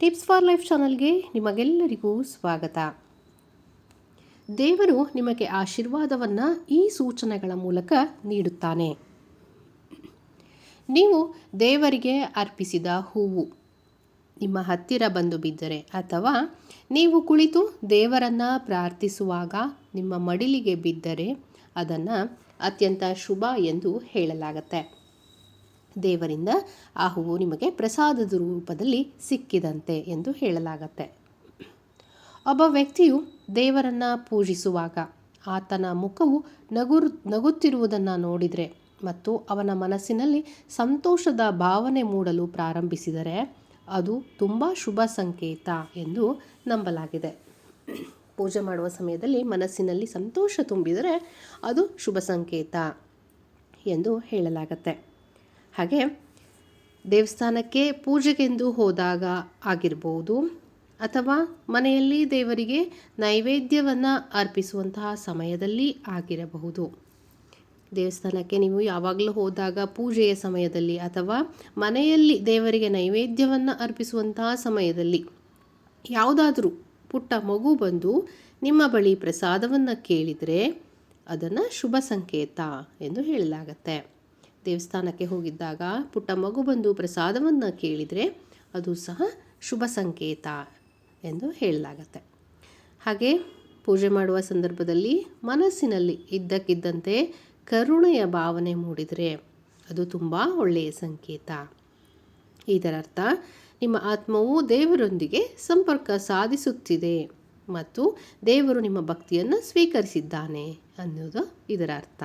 Tips for life ಚಾನಲ್ಗೆ ನಿಮಗೆಲ್ಲರಿಗೂ ಸ್ವಾಗತ. ದೇವರು ನಿಮಗೆ ಆಶೀರ್ವಾದವನ್ನು ಈ ಸೂಚನೆಗಳ ಮೂಲಕ ನೀಡುತ್ತಾನೆ. ನೀವು ದೇವರಿಗೆ ಅರ್ಪಿಸಿದ ಹೂವು ನಿಮ್ಮ ಹತ್ತಿರ ಬಂದು ಬಿದ್ದರೆ ಅಥವಾ ನೀವು ಕುಳಿತು ದೇವರನ್ನು ಪ್ರಾರ್ಥಿಸುವಾಗ ನಿಮ್ಮ ಮಡಿಲಿಗೆ ಬಿದ್ದರೆ ಅದನ್ನು ಅತ್ಯಂತ ಶುಭ ಎಂದು ಹೇಳಲಾಗತ್ತೆ. ದೇವರಿಂದ ಆ ಹೂವು ನಿಮಗೆ ಪ್ರಸಾದದ ರೂಪದಲ್ಲಿ ಸಿಕ್ಕಿದಂತೆ ಎಂದು ಹೇಳಲಾಗತ್ತೆ. ಒಬ್ಬ ವ್ಯಕ್ತಿಯು ದೇವರನ್ನು ಪೂಜಿಸುವಾಗ ಆತನ ಮುಖವು ನಗುರು, ನಗುತ್ತಿರುವುದನ್ನು ನೋಡಿದರೆ ಮತ್ತು ಅವನ ಮನಸ್ಸಿನಲ್ಲಿ ಸಂತೋಷದ ಭಾವನೆ ಮೂಡಲು ಪ್ರಾರಂಭಿಸಿದರೆ ಅದು ತುಂಬ ಶುಭ ಸಂಕೇತ ಎಂದು ನಂಬಲಾಗಿದೆ. ಪೂಜೆ ಮಾಡುವ ಸಮಯದಲ್ಲಿ ಮನಸ್ಸಿನಲ್ಲಿ ಸಂತೋಷ ತುಂಬಿದರೆ ಅದು ಶುಭ ಸಂಕೇತ ಎಂದು ಹೇಳಲಾಗತ್ತೆ. ಹಾಗೆ ದೇವಸ್ಥಾನಕ್ಕೆ ಪೂಜೆಗೆಂದು ಹೋದಾಗ ಆಗಿರ್ಬೋದು ಅಥವಾ ಮನೆಯಲ್ಲಿ ದೇವರಿಗೆ ನೈವೇದ್ಯವನ್ನು ಅರ್ಪಿಸುವಂತಹ ಸಮಯದಲ್ಲಿ ಆಗಿರಬಹುದು. ದೇವಸ್ಥಾನಕ್ಕೆ ನೀವು ಯಾವಾಗಲೂ ಹೋದಾಗ ಪೂಜೆಯ ಸಮಯದಲ್ಲಿ ಅಥವಾ ಮನೆಯಲ್ಲಿ ದೇವರಿಗೆ ನೈವೇದ್ಯವನ್ನು ಅರ್ಪಿಸುವಂತಹ ಸಮಯದಲ್ಲಿ ಯಾವುದಾದರೂ ಪುಟ್ಟ ಮಗು ಬಂದು ನಿಮ್ಮ ಬಳಿ ಪ್ರಸಾದವನ್ನು ಕೇಳಿದರೆ ಅದನ್ನು ಶುಭ ಸಂಕೇತ ಎಂದು ಹೇಳಲಾಗತ್ತೆ. ದೇವಸ್ಥಾನಕ್ಕೆ ಹೋಗಿದ್ದಾಗ ಪುಟ್ಟ ಮಗು ಬಂದು ಪ್ರಸಾದವನ್ನು ಕೇಳಿದರೆ ಅದು ಸಹ ಶುಭ ಸಂಕೇತ ಎಂದು ಹೇಳಲಾಗತ್ತೆ. ಹಾಗೆ ಪೂಜೆ ಮಾಡುವ ಸಂದರ್ಭದಲ್ಲಿ ಮನಸ್ಸಿನಲ್ಲಿ ಇದ್ದಕ್ಕಿದ್ದಂತೆ ಕರುಣೆಯ ಭಾವನೆ ಮೂಡಿದರೆ ಅದು ತುಂಬ ಒಳ್ಳೆಯ ಸಂಕೇತ. ಇದರರ್ಥ, ನಿಮ್ಮ ಆತ್ಮವು ದೇವರೊಂದಿಗೆ ಸಂಪರ್ಕ ಸಾಧಿಸುತ್ತಿದೆ ಮತ್ತು ದೇವರು ನಿಮ್ಮ ಭಕ್ತಿಯನ್ನು ಸ್ವೀಕರಿಸಿದ್ದಾನೆ ಅನ್ನೋದು ಇದರ ಅರ್ಥ